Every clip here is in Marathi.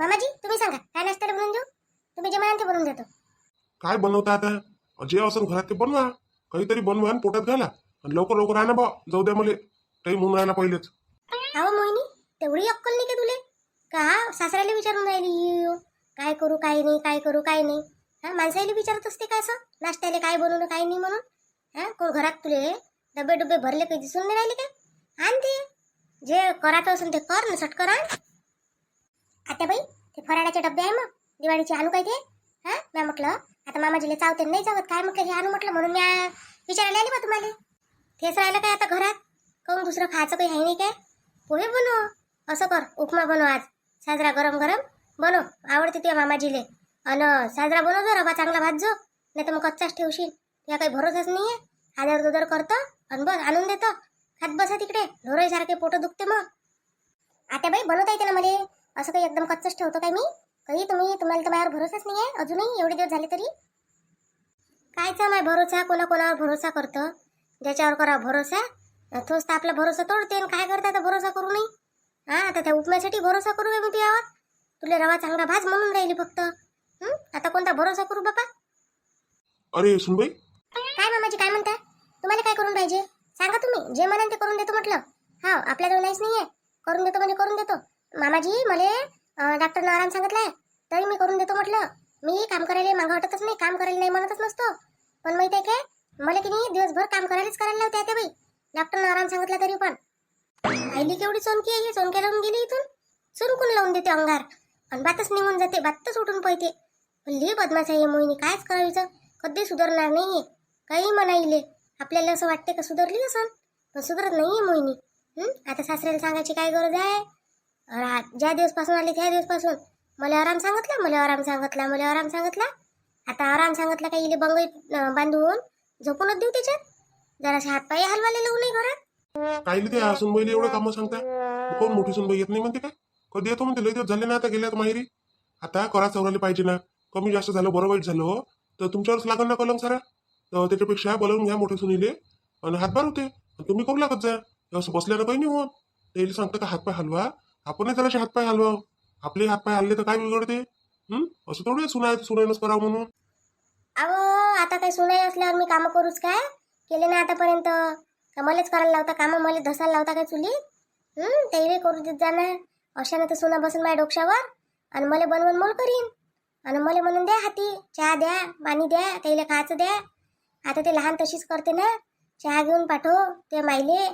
मामाजी तुम्ही सांगा काय नाश्त्याला बनवून देऊ? तुम्ही जे म्हणाल ते बनवून देतो. काय बनवता आता? जे असं घरात ते बनवा. काहीतरी बनवा आणि पोटात घाला. आणि लवकर लवकर आणा बा. जाऊ द्या मला. टाईम होऊन राहिला पहिलेच. अहो मोहिनी तेवढी अक्कल नाही का तुले? का सासऱ्याला विचारून राहिली? काय करू काय नाही काय करू काय नाही? हा माणसाला विचारत असते का असं? नाश्त्याला काय बनवणं काय नाही म्हणून? हा कोण घरात तुले डबे डबे भरले काही दिसून नाही राहिले का? आण ते. जे करायचं असेल ते कर ना सटकर आण. आता बाई ते फराळाचे डबे आहे मग. दिवाळीचे आणू काय ते? हा? मी म्हटलं आता मामाजीले चावते नाही चावत. काय म्हटलं हे आणू म्हटलं म्हणून मी विचारायला आली बा तुम्हाला. तेच राहिलं काय आता घरात? काहून दुसरं खायचं काही आहे नाही काय? पोहे बनव. असं कर. उपमा बनव आज. साजरा गरम गरम. बनव. आवडते तुझ्या मामाजीले. अन साजरा बनव जो रवा चांगला भाजजो नाही तर मग कच्चाच ठेवशील. या काही भरोसाच नाही आहे हादर दुदर करतं. आणि बस आणून देतं. खात बसा तिकडे. ढोरईसारखे पोटं दुखते मग. आता बाई बनवता येते ना मला? असं काही एकदम कच्चच ठेवतो काय मी? काही तुम्ही तुम्हाला तर माझ्यावर भरोसाच नाही आहे अजूनही एवढे दिवस झाले तरी. कायचा माय भरोसा? कोणा कोणावर भरोसा करतो? ज्याच्यावर करा भरोसा तोच तर आपला भरोसा तोडते आणि काय करता तर भरोसा करू नाही हा आता त्या उपम्यासाठी भरोसा करू का मी तुझ्यावर तुला रवा चांगला भाज म्हणून राहिली फक्त? आता कोणता भरोसा करू बापा? अरे सुनबाई काय मामाजी काय म्हणता तुम्हाला काय करून पाहिजे? सांगा तुम्ही. जे म्हणाल ते करून देतो म्हटलं. हा आपल्याजवळ नाहीच नाहीये. करून देतो म्हणजे करून देतो. मामाजी मले डॉक्टर आराम सांगितलाय. तरी मी करून देतो म्हटलं. मी काम करायला मागं हटतच नाही काम करायला नाही म्हणतच नसतो. पण माहिती आहे काय मला की नाही दिवसभर काम करायलाच करायला लावते त्या बाई. डॉक्टर आराम सांगितला तरी पण. आईली केवढी चोनकी आहे ही चोनक्या लावून गेली इथून. चुरकून लावून देते अंगार. आणि बातच निघून जाते बातच उठून पळते. लई बदमाश आहे मोहिनी कायच करायचं? कधी सुधारणार नाहीये. काही म्हणाईले आपल्याला असं वाटते का सुधारली असं पण सुधारत नाहीये मोहिनी. आता सासऱ्याला सांगायची काय गरज आहे? रा- ज्या दिवसपासून आले त्या दिवसपासून. मला आराम सांगितला मला आराम सांगितला मला आराम सांगितला. आता आराम सांगितला का इले बंगई बांधून झोपूनच देऊ त्याच्यात? जरासे हातपाय हलवाले लावू नाही घरात. काही ते सुनबाईला एवढं कामं सांगता कोण मोठी सुनबाई येत नाही म्हणते काय? कधी येतो म्हणते? लय दिवस झाले ना आता गेल्यात माहेरी. आता करा चौराले पाहिजे ना. कमी जास्त झालं बरं वाईट झालं हो, तर तुमच्यावरच लागल ना कलम सारा? तर त्याच्यापेक्षा बोलावून घ्या मोठे सुनीले. आणि हातभार होते तुम्ही करू लागत जा. असं बसल्यानं काही नाही होत. त्याला सांगतं का हातपाय हलवा. आपणही जराशे हातपाय हलवा आपले हातपाय हल्ले तर काय बिघडते हं? असं थोडं सुनाय सुनायनच करावं म्हणून. अहो आता काही सुनाई असल्यावर मी कामं करूच काय? केले ना आतापर्यंत. का मलाच करायला लावता कामं मला धसायला लावता काय चुली? हं? करू देत जा ना तर सुना बसून माझ्या डोक्यावर. आणि मला बनवून मोल करीन. आणि मला म्हणून द्या हाती. चहा द्या पाणी द्या त्याला खायचं द्या. आता ते लहान तशीच करते ना. चहा घेऊन पाठव ते मायले.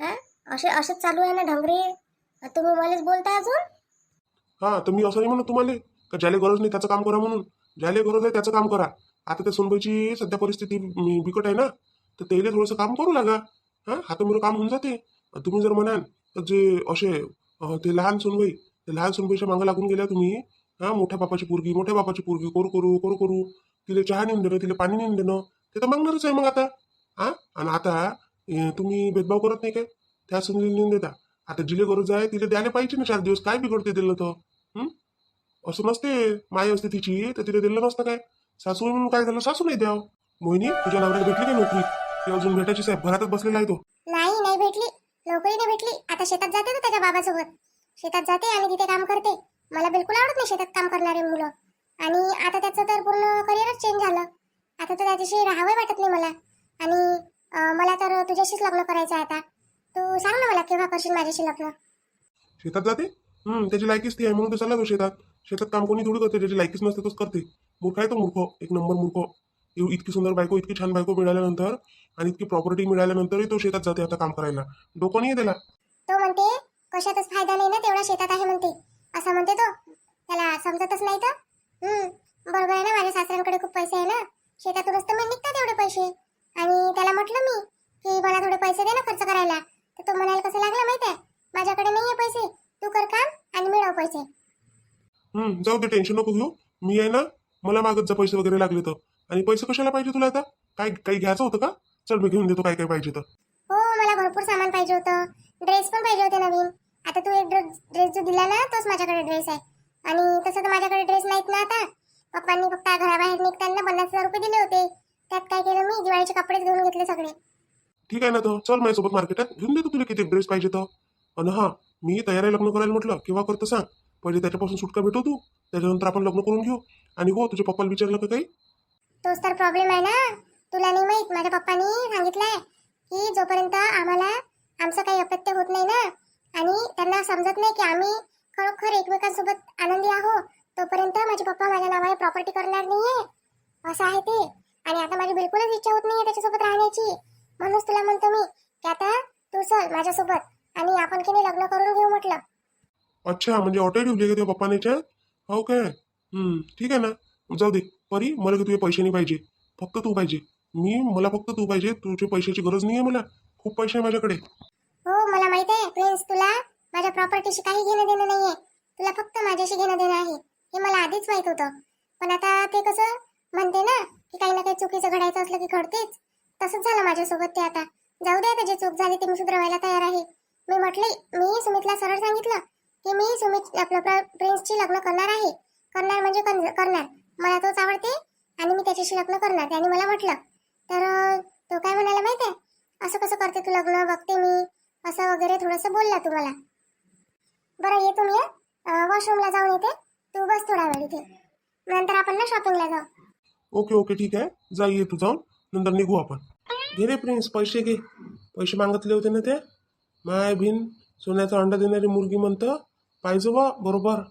हा? असे असंच चालू आहे ना ढंगरे. तुम्ही मलाच बोलता अजून? हा तर मी असं नाही म्हणत तुम्हाला का ज्याला गरज नाही त्याचं काम करा म्हणून. ज्याला गरज आहे त्याचं काम करा. आता त्या सोनबाईची सध्या परिस्थिती मी- बिकट आहे ना तर त्याला थोडंसं काम करू लागा. हा हातामुळं काम होऊन जाते. तुम्ही जर म्हणाल तर जे असे ते लहान सोनबाई ते लहान सोनबाईच्या मागं लागून गेल्या तुम्ही हा मोठ्या बापाची पोरगी मोठ्या बापाची पोरगी करू करू करू करू तिला चहा नेऊन देणं तिला पाणी नेऊन देणं ते तर मागणारच आहे मग आता. हा आणि आता तुम्ही भेदभाव करत नाही काय? त्या संधी नेऊन देता. आता जिले गरज आहे तिला द्यायला पाहिजे ना चार दिवस. काय बिघडते दिलं तर? असं नसते माय असते तिची तर तिला दिलं नसतं काय? सासू म्हणून काय झालं? सासू नाही द्याव. मोहिनी तुझ्या नवऱ्याला भेटली का नोकरी? ते अजून भेटायची साहेब घरातच बसलेला आहे तो. नाही नाही भेटली. नोकरी नाही भेटली. आता शेतात जाते ना त्याच्या बाबासोबत. शेतात जाते आणि तिथे काम करते. मला बिलकुल आवडत नाही शेतात काम करणारे मुलं. आणि आता त्याचं तर पूर्ण करिअरच चेंज झालं. आता तर त्याच्याशी राहावं वाटत नाही मला. आणि मला तर तुझ्याशीच लग्न करायचं आहे आता. तू सांग ना मला केव्हा करशील माझ्याशी लग्न. शेतात जाते? हं त्याची लायकीच ती आहे म्हणून तो चालला तो शेतात. शेतात काम कोणी थोडी करते त्याची लायकीच नसते तोच करते. मूर्ख आहे तो मूर्ख एक नंबर मूर्ख. एव- इतकी सुंदर बायको इतकी छान बायको मिळाल्यानंतर आणि इतकी प्रॉपर्टी मिळाल्यानंतरही तो शेतात जाते आता काम करायला. डोकं नाही आहे त्याला. तो म्हणते कशातच फायदा नाही ना तेवढा शेतात आहे म्हणते. असं म्हणते तो. त्याला समजतच नाही तर? हम्म बरोबर आहे ना माझ्या सासऱ्यांकडे खूप पैसे आहे ना. शेतातूनच तर मी निघतात तेवढे पैसे. आणि त्याला म्हटलं मी की मला थोडे पैसे दे ना खर्च करायला. तर तो म्हणायला कसं लागला माहिती आहे? माझ्याकडे नाही आहे पैसे. तू कर काम आणि मिळव पैसे. हं जाऊ दे टेन्शन नको घेऊ. मी आहे ना मला मागत जा पैसे वगैरे लागले तर. आणि पैसे कशाला पाहिजे तुला आता? काय काही घ्यायचं होतं का? चल मी घेऊन देतो काय काय पाहिजे तर. हो मला भरपूर सामान पाहिजे होतं. ड्रेस पण पाहिजे होते नवीन. आता तू एक ड्रेस जो दिला ना तोच माझ्याकडे ड्रेस आहे. आणि तसं तर माझ्याकडे ड्रेस नाहीत ना आता. पप्पांनी फक्त घराबाहेर निघताना पन्नास हजार रुपये दिले होते. त्यात काय केलं मी? दिवाळीचे कपडेच घेऊन घेतले सगळे. ठीक आहे ना तर चल माझ्यासोबत मार्केटात घेऊन देतो तुला किती ड्रेस पाहिजे तर. आणि हां मी तयारी लग्न करायला म्हटलं केव्हा करतो सांग. पहिले त्याच्यापासून सुटका भेटू तू? त्याच्यानंतर आपण लग्न करून घेऊ. आणि हो तुझ्या पप्पाला विचारलं का काही? तोच तर प्रॉब्लेम आहे ना. तुला नाही माहीत माझ्या पप्पानी सांगितलंय की जोपर्यंत आम्हाला आमचं काही अपत्य होत नाही ना आणि त्यांना समजत नाही की आम्ही खरोखर एकमेकांसोबत आनंदी आहो तोपर्यंत माझे पप्पा माझ्या नावाने प्रॉपर्टी करणार नाहीये. असं आहे ते. आणि आता माझी बिलकुलच इच्छा होत नाहीये त्याच्यासोबत राहण्याची. म्हणूनच तुला म्हणतो मी की आता तू चल माझ्यासोबत आणि आपण की नाही लग्न करून घेऊ म्हटलं. अच्छा म्हणजे ऑटो ठेवली का तुझ्या पप्पाने याच्यात? हो काय? हम्म ठीक आहे ना. जाऊ दे. परी मला की तुझे पैसे नाही पाहिजे. फक्त तू पाहिजे. मी मला फक्त तू पाहिजे. तुझ्या पैशाची गरज नाही आहे मला. खूप पैसे आहे माझ्याकडे. हो मला माहीत आहे. प्रिन्स तुला माझ्या प्रॉपर्टीशी काही घेणं देणं नाहीये. तुला फक्त माझ्याशी घेणं देणं आहे. हे मला आधीच माहीत होतं. पण आता ते कसं म्हणते ना की काही ना काही चुकीचं घडायचं असलं की घडतेच. तसंच झालं माझ्यासोबत ते आता. जाऊ दे त्याची चूक झाली ते मी सुधरवायला तयार आहे. मी म्हटले मी सुमितला सरळ सांगितलं की मी सुमित आपलं प्रिन्सची लग्न करणार आहे. करणार म्हणजे करणार. मला तोच आवडते आणि मी त्याच्याशी लग्न करणार. त्याने मला म्हटलं. तर तो काय म्हणायला माहिती आहे? असं कसं करते तू लग्न? बघते मी. असं वगैरे थोडंसं बोलला तुम्हाला बरं येतो मी वॉशरूमला जाऊन येते तू बस थोडा वेळ इथे. नंतर आपण ना शॉपिंगला जाऊ. ओके ओके ठीक आहे. जा ये तू जाऊन. नंतर निघू आपण. घे रे प्रिन्स पैसे घे. पैसे मागितले होते ना ते? माय भिन सोन्याचा अंडा देणारी मुलगी म्हणतं पाहिजे बा बरोबर.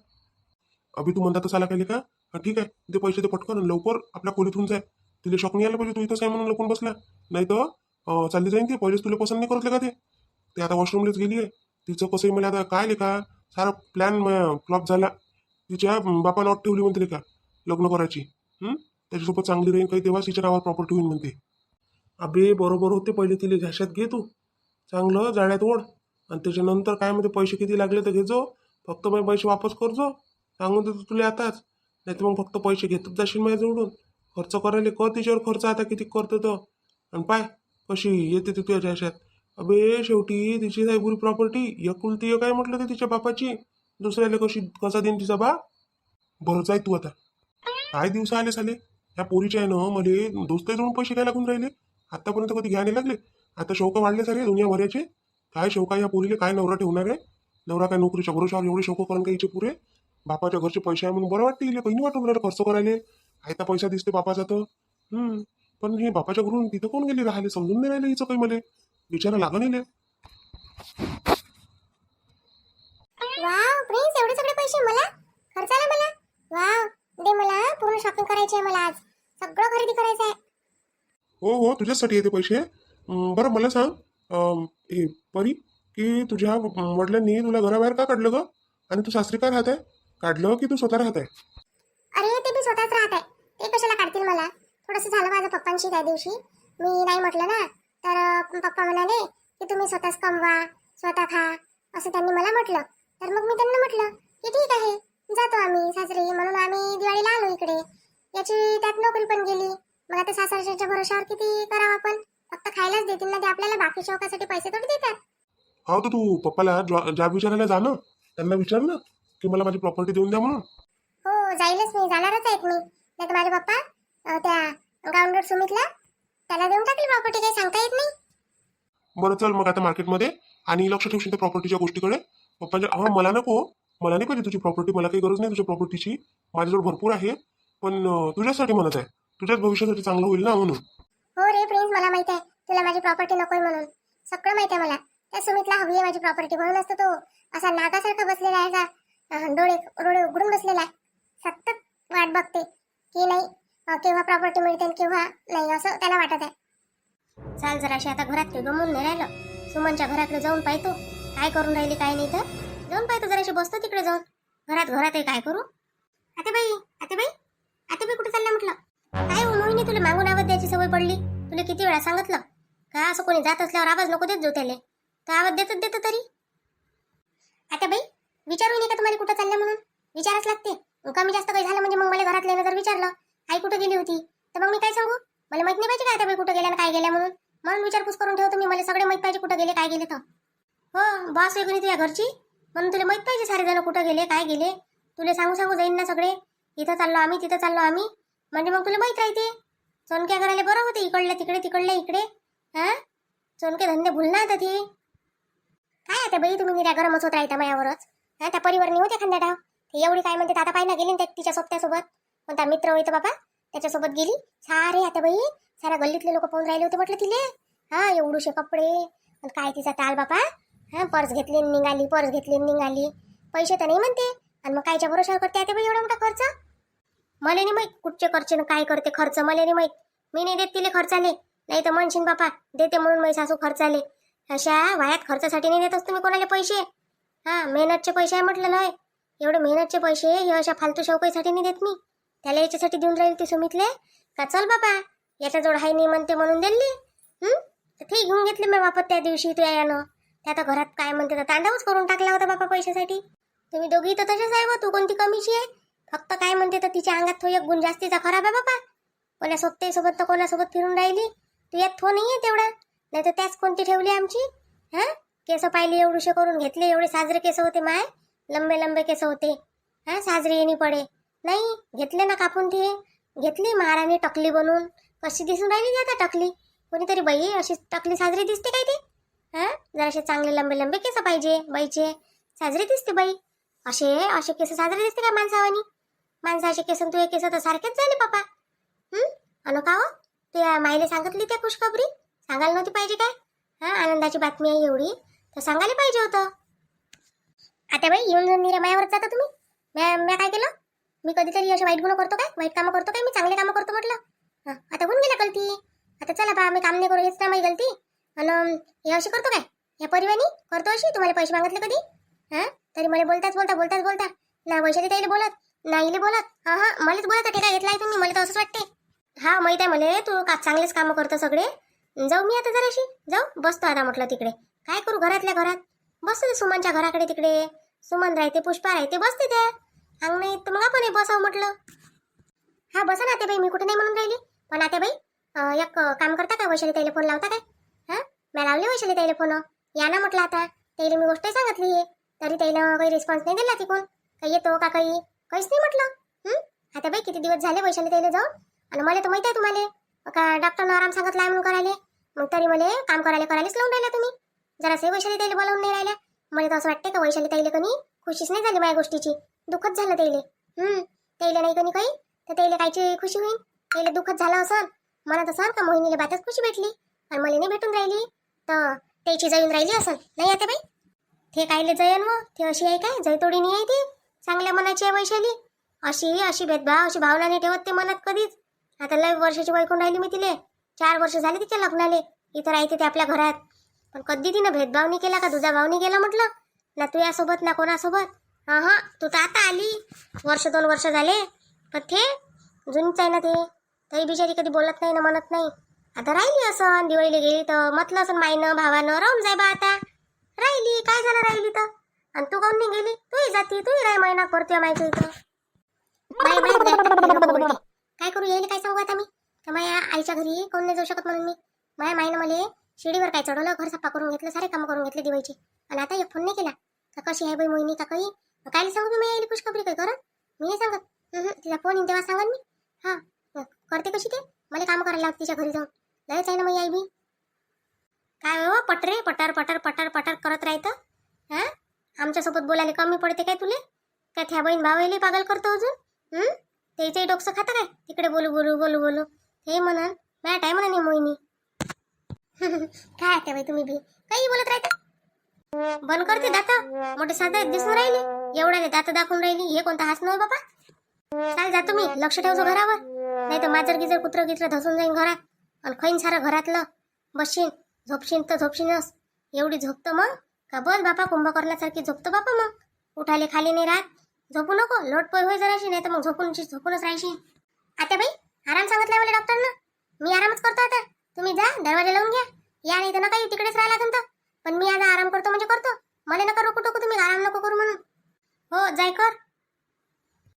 अभि तू म्हणता तसा काय का हा ठीक आहे ते पैसे ते पटकन. लवकर आपल्या खोलीतून जाय. तिला शॉक नाही आला पाहिजे तू इथंच आहे म्हणून लपून बसला. नाही तर चालली जाईन ते. पहिलेच तुला पसंत नाही करतले का ते? ते आता वॉशरूमलाच गेली आहे. तिचं कसंही मला आता काय लेखा? सारा प्लॅन फ्लॉप झाला. तिच्या बापानं अट ठेवली म्हणते का लग्न करायची. त्याच्यासोबत चांगली राहील काही तेव्हाच तिच्या नावावर प्रॉपर्टी होईल म्हणते. अबे बरोबर होते पहिले तिला घाशात घे तू. चांगलं जाळ्यात ओढ. आणि त्याच्यानंतर काय म्हणते पैसे किती लागले तर घेजो. फक्त मग पैसे वापस करजो सांगून देतो तुला आताच. नाही तर मग फक्त पैसे घेतच जाशील माझ्याजवळून. खर्च करायला कर तिच्यावर खर्च आता किती करतो तो. आणि पाय कशी येते ती तुझ्या घाशात. अबे शेवटी तिची बुरी प्रॉपर्टी एकुलती एक काय म्हटलं ते तिच्या बापाची. दुसऱ्याला कशी कसा देईन तिचा बा बरं जाय तू आता. काय दिवस आले साले? ह्या पोरीच्या आहे ना मध्ये दोस्त जाऊन पैसे काय लागून राहिले? आतापर्यंत कधी घ्यायला लागले? आता शौक वाढले सारे दुनिया भराचे. काय शौका या पोरीले? काय नवरा ठेवणार आहे? नवरा काय नोकरीच्या भरोशावर एवढे शौक करून काय पुरे? बापाच्या घरचे पैसे आहे म्हणून बरं वाटते इले. काही नाही वाटून राहिलं खर्च करायला. आयता पैसा दिसते बापाचा तर. पण हे बापाच्या घरून तिथं कोण गेली राहिले समजून नाही राहिले हिचं काही मला. विचारा लागण इले. वाव प्रिन्स एवढे सगळे पैसे मला? खर्चाला मला? वाव दे मला पूर्ण शॉपिंग करायची आहे मला आज. सगळं खरेदी करायचं आहे. हो हो तुझ्याचसाठी येते पैसे. अं, बरं मला सांग अं, हे परी की तुझ्या वडिलांनी तुला घराबाहेर का काढलं ग? आणि तू सासरी का राहत आहे? काढलं की तू स्वतः राहत आहे? अरे ते मी स्वतःच राहत आहे. ते कशाला काढतील मला? थोडंसं झालं माझं पप्पांशी त्या दिवशी. मी नाही म्हटलं ना तर अं, पप्पा म्हणाले की तुम्ही स्वतःच कमवा स्वतः खा असं त्यांनी मला म्हटलं. तर मग मी त्यांना म्हटलं की ठीक आहे जातो आम्ही सासरी. म्हणून आम्ही दिवाळीला आलो इकडे. याची त्यात नोकरी पण गेली. मग आता सासरच्या भरोशावर किती करावं आपण? फक्त खायलाच देतील ना ते आपल्याला बाकी शौकासाठी पैसे थोडी देतात. हा तर तू पप्पाला जॉ- जॉब विचारायला जा ना त्यांना विचार ना की मला माझी प्रॉपर्टी देऊन द्या म्हणून. हो जाईलच मी जाणारच आहेत मी. नाही तर माझे पप्पा त्या गाऊंडर सुमितला त्याला देऊन टाकली प्रॉपर्टी काही सांगता येत नाही? बरं चल मग आता मार्केटमध्ये आणि लक्ष ठेवशील त्या प्रॉपर्टीच्या गोष्टीकडे. पप्पाच्या हा मला नको मला नाही पाहिजे तुझी प्रॉपर्टी मला काही गरज नाही तुझ्या प्रॉपर्टीची माझ्याजवळ भरपूर आहे पण तुझ्यासाठी म्हणत आहे. तुझ्याच भविष्यासाठी चांगलं होईल ना म्हणून. हो रे प्रिन्स मला माहीत आहे. तुला माझी प्रॉपर्टी नकोय म्हणून. सगळं माहीत आहे मला. त्या सुमितला हवी आहे माझी प्रॉपर्टी म्हणून असतो तो. असा नागासारखा बसलेला आहे का अं, डोळे डोळे उघडून बसलेला आहे. सतत वाट बघते की नाही अं, केव्हा प्रॉपर्टी मिळते आणि केव्हा नाही असं त्याला वाटत आहे. चाल जराशी आता घरात गमून नाही राहिलं. सुमनच्या घराकडे जाऊन पाहतो. काय करून राहिली काय नाही तर. जाऊन पाहतो जराशी बसतो तिकडे जाऊन. घरात घरात आहे काय करू? आते बाई आते बाई आते बाई कुठे चालल्या म्हटलं? काय हो मोहिनी तुला मागून आवाज द्यायची सवय पडली? तुला किती वेळा सांगितलं? का असं कोणी जात असल्यावर आवाज नको देत जो त्याले तर आवाज देतच देतं तरी? आता बाई विचारू नये का तुम्हाला कुठं चालल्या म्हणून? विचारच लागते. कमी जास्त काही झालं म्हणजे मग मला घरातल्यानं जर विचारलं आई कुठं गेली होती? तर मग मी काय सांगू? मला माहीत नाही पाहिजे काय आता बाई कुठं गेल्या काय गेल्या म्हणून? म्हणून विचारपूस करून ठेवतो मी मला सगळे माहीत पाहिजे कुठं गेले काय गेले तर. हो बॉस आहे तुझ्या घरची? म्हणून तुला माहीत पाहिजे सारे जण कुठं गेले काय गेले? तुला सांगू सांगू जाईन ना सगळे? इथं चाललो आम्ही तिथं चाललो आम्ही. म्हणजे मग तुला माहीत राहते चोनक्या करायला बरं होते इकडल्या तिकडे तिकडल्या इकडे? हा? चोनके धंदे भुलणार आता ते? काय आता बाई तुम्ही निऱ्या गरमच होत राहता मायावरच? हा त्या परिवार नाही होते खांद्या डाव. ते एवढी काय म्हणते आता पाहिला गेली ना त्या- तिच्या सोबत्यासोबत? कोणता मित्र होईत बाबा? त्याच्यासोबत गेली? सारे आता बाई साऱ्या गल्लीतले लोक पाहून राहिले होते म्हटलं तिले. हा एवढूशे कपडे. काय तिचा ताल बापा? हा पर्स घेतली आणि निघाली पर्स घेतली आणि निघाली. पैसे तर नाही म्हणते. आणि मग कायच्या भरोशावर करते आता बाई एवढा मोठा खर्च? मला नाही माहीत कुठचे खर्च न काय करते खर्च. मला नाही माहीत. मी नाही देत तिले खर्चाले. नाही तर म्हणशीन बापा देते म्हणून माझी सासू खर्चाले. अशा वायात खर्चासाठी नाही देत असतो मी कोणाला पैसे. हा मेहनतचे पैसे आहे म्हटलं नाही. एवढे मेहनतचे पैसे हे अशा फालतू शौकाईसाठी नाही देत मी. त्याला याच्यासाठी देऊन राहील ती सुमितले? का चल बाबा याच्याजवळ हाय नाही म्हणते म्हणून दिली ते घेऊन घेतले मी वापस त्या दिवशी तू यानं. ते आता घरात काय म्हणते तर तांडवच करून टाकला होता बापा पैशासाठी. तुम्ही दोघी तर तशाच आहे बा तू कोणती कमीची आहे? फक्त काय म्हणते तर तिच्या अंगात तो एक गुण जास्तीचा खराब आहे बापा कोण्या सोबत तर कोणासोबत फिरून राहिली. तू यात थो नाही आहे तेवढा. नाही तर त्याच कोणती ठेवली आमची. हा? केस पाहिले एवढूशे करून घेतले एवढे साजरे केस होते माय. लंबे लंबे केस होते. हा? साजरे येणी पडे. नाही घेतले ना कापून ते. घेतली महाराणी टकली बनून. कशी दिसून राहिली आता टकली? कोणीतरी बाई अशी टकली साजरी दिसते काय ती? हा? जराशे चांगले लंबे लंबे केस पाहिजे बाईचे. साजरे दिसते बाई. असे असे केस साजरे दिसते का माणसावानी? माणसाचे केस तुझे केस तर सारखेच झाले बापा हं? अन का हो? ते माईने सांगितली त्या खुशखबरी? सांगायला नव्हती पाहिजे काय? हा? आनंदाची बातमी आहे एवढी. तर सांगायला पाहिजे होतं. आता बाई येऊन जाऊन निरा मायावर जाता तुम्ही. म्या म्या काय केलं? मी कधीतरी असे वाईट गुण करतो काय? वाईट कामं करतो काय? मी चांगले कामं करतो म्हटलं. हां? आता होऊन गेला गलती. आता चला बा मी काम नाही करू हेच ना माझी गलती. आणि हे अशी करतो काय? या परिवानी करतो अशी? तुम्हाला पैसे मागितले कधी? हा? तरी मला बोलताच बोलता बोलताच बोलता. ना वैशाली ताईला बोलत नाही बोलत. हा हा मलाच बोलत ठेका घेतलाय तुम्ही. मला तर असंच वाटते हा माहीत आहे मला तू का चांगलेच कामं करतो सगळे? जाऊ मी आता जराशी. जाऊ बसतो आता म्हटलं तिकडे. काय करू घरातल्या घरात? बसतो ते सुमनच्या घराकडे तिकडे. सुमन राहते पुष्पा राहते बसते त्या. अंग नाही तर मग आपण बसावं म्हटलं. हा बसा ना बाई मी कुठे नाही म्हणून राहिली. पण आता बाई एक काम करता का? वैशाली ताईला फोन लावता काय? हा? मी लावले वैशाली ताईला फोन. या ना म्हटलं आता. ताईला मी गोष्ट सांगितली आहे तरी ताईला काही रिस्पॉन्स नाही दिला तिकून. काही येतो का काही? काहीच नाही म्हटलं. हं? आता बाई किती दिवस झाले वैशाली त्याला जाऊन? आणि मला तर माहीत आहे तुम्हाला. का डॉक्टरनं आराम सांगितला आहे म्हणून करायला? मग तरी मला काम करायला करायलाच लावून राहिला तुम्ही. जरासे वैशाली ताईला बोलावून नाही राहिल्या. मला तर असं वाटते का वैशाली ताईला कणी खुशीच नाही झाली माझ्या गोष्टीची. दुःखच झालं ताईले. हम्म ताईला नाही कोणी काही? तर ताईला कायची खुशी होईल ताईला दुःखच झालं असं मला तसं का मोहिनीला बातच खुशी भेटली? आणि मला नाही भेटून राहिली? तर त्याची जाऊन राहिली असं नाही आता बाई? ते कायले जयन व ते अशी आहे काय? जयतोडी नाही आहे ती? चांगल्या मनाची आहे वैशाली. अशी अशी भेदभाव अशी भावना नाही ठेवत ते मनात कधीच. आता लय वर्षाची वैकून राहिली मी तिले. चार वर्ष झाले तिच्या लग्नाले. इथं राहते ते आपल्या घरात. पण कधी तिनं भेदभाव नाही केला का तुझा भाव नाही केला म्हटलं? ना तू यासोबत ना कोणासोबत? हां हां तू तर आता आली. वर्ष दोन वर्ष झाले. पण ते जुनीच आहे ना ते. तरी बिचारी कधी बोलत नाही ना म्हणत नाही. आता राहिली असं दिवाळीला गेली तर. म्हटलं असं माईनं भावानं राहून जाय बा आता. राहिली काय झालं राहिली तर? आणि तू काऊन नाही गेली तूही जाती तूही राय महिना करतोय माहिती इथं. बाय बाय बोलते. काय करू येईल काय सांगू आता मी? तर माझ्या आईच्या घरी कोण नाही जाऊ शकत म्हणून मी. माझ्या माईनं मला शिडीवर काय चढवलं घर सफा करून घेतलं सारे कामं करून घेतले दिवाळीची. आणि आता एक फोन नाही केला. का कशी आहे बाई मोहिनी का काही? काय सांगू मी यायला खुशखबरी काय करा मी नाही सांगत. तिला फोन येईन तेव्हा सांगन मी. हा करते कशी ते? मला काम करायला लागते तिच्या घरी जाऊन. लयच आहे ना मग आई बी. काय हो पटरे पटर पटर पटर पटर करत राहतं? हा? आमच्यासोबत बोलायला कमी पडते काय तुले? काय त्या बहीण भावायला पागल करतो अजून? त्याचंही डोकसं खातं काय? तिकडे बोलू बोलू बोलू बोलू. हे म्हणाल मॅट आहे म्हणा नाही मोहिनी. काय आता बाई तुम्ही बी? काही बोलत राहता? बंद करते दात. मोठे साधा दिसून राहिले. एवढ्याने दात दाखवून राहिली. हे कोणता हसणं नव्हे बाबा? चाल जातो मी लक्ष ठेवतो घरावर. नाही तर माझर गिजर कुत्र गित्र धसून जाईन घरात. आणि खैन सारं घरातलं. बसशीन झोपशीन तर झोपशीनच. एवढी झोपतं मग? का बस बापा कुंभकर्णासारखी झोपतो बापा मग? उठाले खाली नाही राहत. झोपू नको लोटपोय होय जराशी नाही तर मग झोपून झोपूनच राहायची आता बाई आराम सांगितलाय मला डॉक्टरनं. मी आरामच करतो आता. तुम्ही जा दरवाजा लावून घ्या. या नाही तर नका तिकडेच राहा लागेल तर. पण मी आता आराम करतो म्हणजे करतो. मला नका रोकू टोकू तुम्ही आराम नको करू म्हणून. हो जाय कर.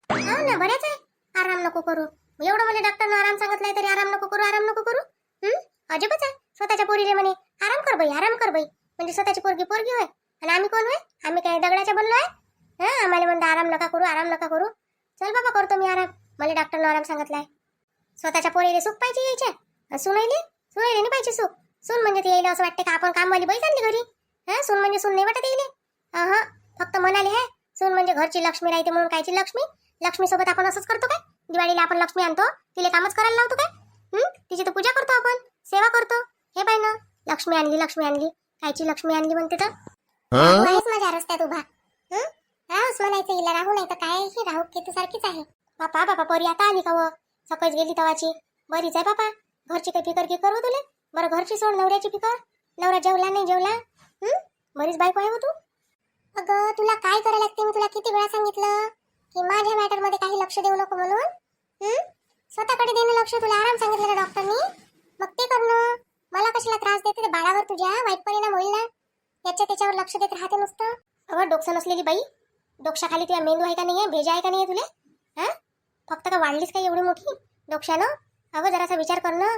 हा ना बरेच आहे. आराम नको करू. एवढं मला डॉक्टरनं आराम सांगितलंय तरी आराम नको करू आराम नको करू. हम्म अजबच आहे. स्वतःच्या पोरीले म्हणे आराम कर बाई आराम कर बाई. म्हणजे स्वतःची पोरगी पोरगी होय. आणि आम्ही कोण होय? आम्ही काय दगडाच्या बनलो आहे? हा? आम्हाला म्हणता आराम नका करू आराम नका करू. चल बाबा करतो मी आराम. मला डॉक्टरनं आराम सांगितलाय. स्वतःच्या पोरीले सुख पाहिजे यायचे. सुनायले? सुनायले नाही पाहिजे सुख. सून म्हणजे ते यायला असं वाटते का आपण कामवाली बाई आणली घरी? हा? सून म्हणजे सून नाही वाटत येईल हा फक्त म्हणाले हे? सून म्हणजे घरची लक्ष्मी राहते म्हणून कायची लक्ष्मी? लक्ष्मी सोबत आपण असंच करतो काय? दिवाळीला आपण लक्ष्मी आणतो? तिला कामच करायला लावतो काय? तिची तर पूजा करतो आपण. सेवा करतो. हे पाय ना. लक्ष्मी आणली लक्ष्मी आणली. कायची लक्ष्मी आणली म्हणते तर? काहीच माझ्या रस्त्यात उभा. हं? राहूच म्हणायचं हिला राहू नाही तर काय? ही राहू केतू सारखीच आहे. बापा बापा परी आता आली का व सकाळीच गेली तवाची. बरीच आहे बापा. घरची काही फिकर की करू तुले बरं घरची सोड नवऱ्याची फिकर. नवरा जेवला नाही जेवला? हं? बरीच बायको आहे हो तू. अगं तुला काय करायला लागते? मी तुला किती वेळा सांगितलं की माझ्या मॅटरमध्ये काही लक्ष देऊ नको म्हणून? हं? स्वतःकडे देणं लक्ष तुला आराम सांगितलं ना डॉक्टरनी? मग ते करणं. मला कशाला त्रास देते? ते बाळावर तुझ्या वाईट परिणाम होईल ना? याच्या त्याच्यावर लक्ष देत राहते नुसतं. अगं डोकसं नसलेली बाई. डोक्षाखाली तुझ्या मेंदू आहे का नाही आहे भेजा आहे का नाही आहे तुला? हा? फक्त का वाढलीस का एवढी मोठी? डोक्षानं अगं जरासा विचार कर ना.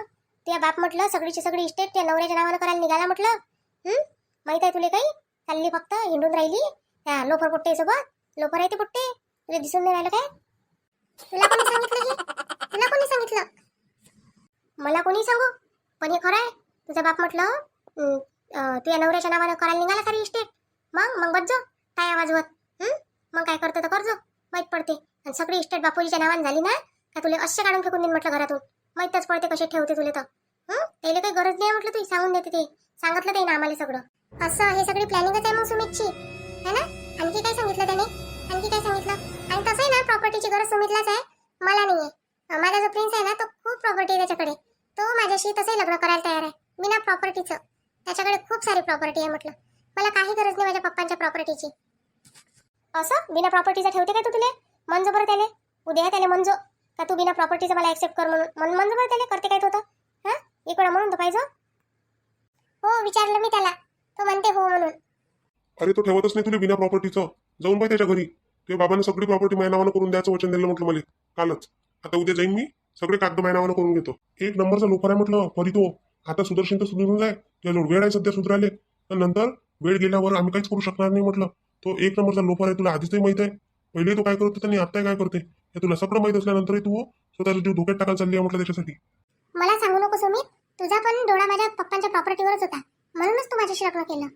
तुझ्या बाप म्हटलं सगळीची सगळी इस्टेट त्या नवऱ्याच्या नावानं करायला निघाला म्हटलं. माहीत माहीत आहे तुला काही? चालली फक्त हिंडून राहिली. हा लोफर पुट्टे सोबत. लोफर आहे ते पुट्टे. तुला दिसून नाही राहिलं काय? तुला कोणी सांगितलं तुला कोणी सांगितलं? मला कोणी सांगू? पण हे खरं आहे. तुझा बाप म्हटलं अं, अं, तुझ्या नवऱ्याच्या नावानं करायला निघाला सारी इस्टेट? मग मग बस जो काय आवाज होत मग काय करतो तर करजो माहीत पडते. आणि सगळी इस्टेट बापूजीच्या नावानं झाली ना का तुला असे काढून फेकून देईन म्हटलं घरातून. माहीतच पडते कसे ठेवते तुला तर. त्याला काही गरज नाही म्हटलं तू सांगून देते ते. सांगितलं ते ना आम्हाला सगळं. असं हे सगळी प्लॅनिंगच आहे मग सुमितची. है ना? आणखी काय सांगितलं त्याने? आणखी काय सांगितलं? आणि तसंही ना प्रॉपर्टीची गरज सुमितलाच आहे. मला नाही आहे माझा जो प्रिन्स आहे ना तो खूप प्रॉपर्टी आहे त्याच्याकडे. तो माझ्याशी तसंही लग्न करायला तयार आहे. बिना प्रॉपर्टीचं त्याच्याकडे खूप सारी प्रॉपर्टी आहे म्हटलं. मला काही गरज नाही माझ्या पप्पांच्या प्रॉपर्टीची असं? बिना प्रॉपर्टीचं ठेवते काय तू तुले? मनजो बरं त्याले. उद्या त्याला मनजो का तू बिना प्रॉपर्टीचं मला ऍक्सेप्ट कर म्हणून? मन मनजो बरं त्याला? करते काय तू तर? हां? इकडं म्हणून तो पाहिजे हो. हो. विचारलं मी त्याला. तो म्हणते हो म्हणून. अरे तो ठेवतच नाही तुला बिना प्रॉपर्टीचं जाऊन पाहिजे त्याच्या घरी. तुझ्या बाबानं सगळी प्रॉपर्टी माझ्या नावानं करून द्यायचं वचन दिलं म्हटलं मला. कालच. आता उद्या जाईन मी. सगळे कागद माझ्या नावानं करून घेतो. एक नंबरचा लोकर आहे म्हटलं परी तो. आता सुदर्शन तर सुधरून जाय त्याला वेळ आहे सध्या सुधराले नंतर वेळ गेल्यावर आम्ही काहीच करू शकणार नाही म्हटलं. तो एक नंबरचा लोफर आहे तुला आधीच माहीत आहे. पहिले तो काय करत होता आणि आता काय करते? हे तुला सगळं माहीत असल्यानंतरही तू स्वतःचा जीव धोक्यात टाकायला चालली आहे म्हटलं त्याच्यासाठी. मला सांगू नको सुमित. तुझा पण डोळा माझ्या पप्पांच्या प्रॉपर्टीवरच होता. म्हणूनच तू माझ्याशी लग्न केलं.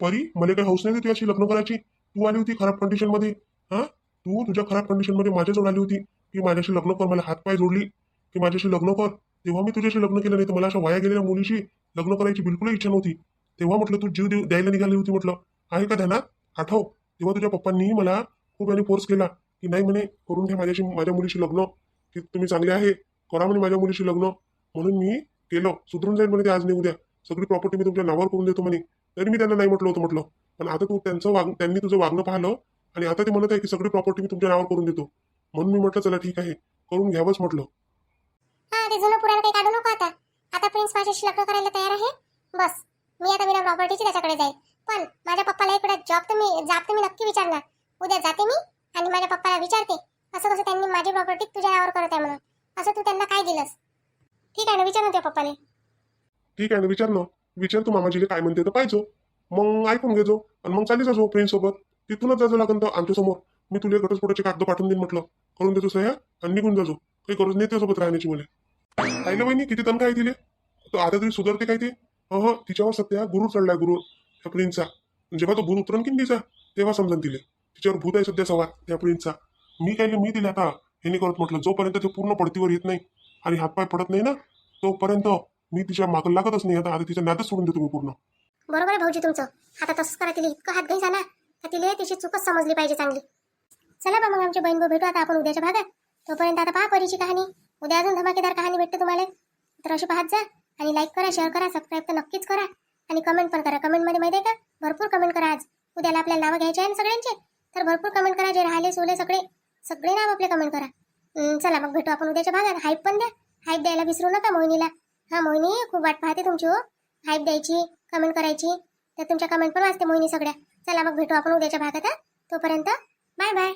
परी मला काही हौस नाही अशी लग्न करायची. तू आली होती खराब कंडिशनमध्ये. हा? तू तुझ्या खराब कंडिशनमध्ये माझ्याजवळ आली होती. की माझ्याशी लग्न कर मला हातपाय जोडली. की माझ्याशी लग्न कर. तेव्हा मी तुझ्याशी लग्न केलं नाही तर मला अशा वाया गेलेल्या मुलीशी लग्न करायची बिलकुल इच्छा नव्हती. तेव्हा म्हटलं तू जीव देऊ द्यायला निघाली होती म्हटलं. आहे का ध्यानात? आठव. तेव्हा तुझ्या पप्पांनी मला खूप याने फोर्स केला की नाही म्हणे करून घ्या माझ्याशी माझ्या मुलीशी लग्न. की तुम्ही चांगले आहे करा म्हणे माझ्या मुलीशी लग्न. म्हणून मी केलं. सुधरून जाईल म्हणे ते आज नाही उद्या. सगळी प्रॉपर्टी मी तुमच्या नावावर करून देतो म्हणे. तरी मी त्यांना नाही म्हटलं होतं म्हटलं. पण आता तू त्यांचं वाग त्यांनी तुझं वागणं पाहिलं आणि आता ते म्हणत आहे की सगळी प्रॉपर्टी मी तुमच्या नावावर करून देतो. म्हणून मी म्हटलं चला ठीक आहे. करून घ्यावंच म्हटलं. हा ते जुनं पुराण काही काढू नको आता. आता प्रिन्स माझ्याशी लग्न करायला तयार आहे. बस. मी आता बिना प्रॉपर्टीची त्याच्याकडे जाईल. पण माझ्या पप्पाला इकडे जॉब तर मी जाब तर मी नक्की विचारणार. उद्या जाते मी आणि माझ्या पप्पाला विचारते. असं कसं त्यांनी माझी प्रॉपर्टी तुझ्या नावावर करत आहे म्हणून. असं तू त्यांना काय दिलंस? ठीक आहे ना विचार ना तुझ्या पप्पाने. ठीक आहे ना विचार ना. विचार तू मामाजीले काय म्हणते तर पाहिजो. मग ऐकून घेजो आणि मग चालीच जाजो फ्रेंड सोबत. तिथूनच जाजो लागन तर आमच्यासमोर. मी तुला घटस्फोटाचे कागद पाठवून देईन म्हटलं. करून देतो सह्या आणि निघून जाजो. काही गरज नाही त्यासोबत राहण्याची मला. पाहिलं बहिणी किती तनखा आहे तिले? तो आता तरी सुधारते काय ते? अह तिच्यावर सध्या गुरु चढलाय गुरु त्या प्रिन्सचा. जेव्हा तो गुरु उतरण की तिचा तेव्हा समजून तिले. तिच्यावर भूत आहे सध्या सवार त्या प्रिन्सचा. मी काय मी दिले आता हे नाही करत म्हटलं. जोपर्यंत ते पूर्ण पडतीवर येत नाही आणि हातपाय पडत नाही ना तोपर्यंत मी तिच्या मागं लागतच नाही. आता आता तिच्या नादच सोडून देतो मी पूर्ण. बरोबर आहे भाऊजी तुमचं. आता तसंच करा तिला. इतकं हात घाई झाला का तिला तिची चुकच समजली पाहिजे चांगली. चला बा मग आमच्या बहीण भाऊ भेटू आता आपण उद्याच्या भागात. तोपर्यंत आता पहा परीची कहाणी. उद्या अजून धमाकेदार कहाणी भेटते तुम्हाला. तर अशी पाहत जा आणि लाईक करा शेअर करा सबस्क्राईब तर नक्कीच करा. आणि कमेंट पण करा. कमेंटमध्ये माहिती आहे का? भरपूर कमेंट करा आज. उद्याला आपल्याला नावं घ्यायचे आहे ना सगळ्यांचे? तर भरपूर कमेंट करा. जे राहिले सोले सगळे सगळे नाव आपले कमेंट करा. चला मग भेटू आपण उद्याच्या भागात. हाईप पण द्या. हाईप द्यायला विसरू नका मोहिनीला. हा मोहिनी खूप वाट पाहते तुमची हो. हाईप द्यायची कमेंट करायची. तर तुमच्या कमेंट पण वाचते मोहिनी सगळ्या. चला मग भेटू आपण उद्याच्या भागात तोपर्यंत बाय बाय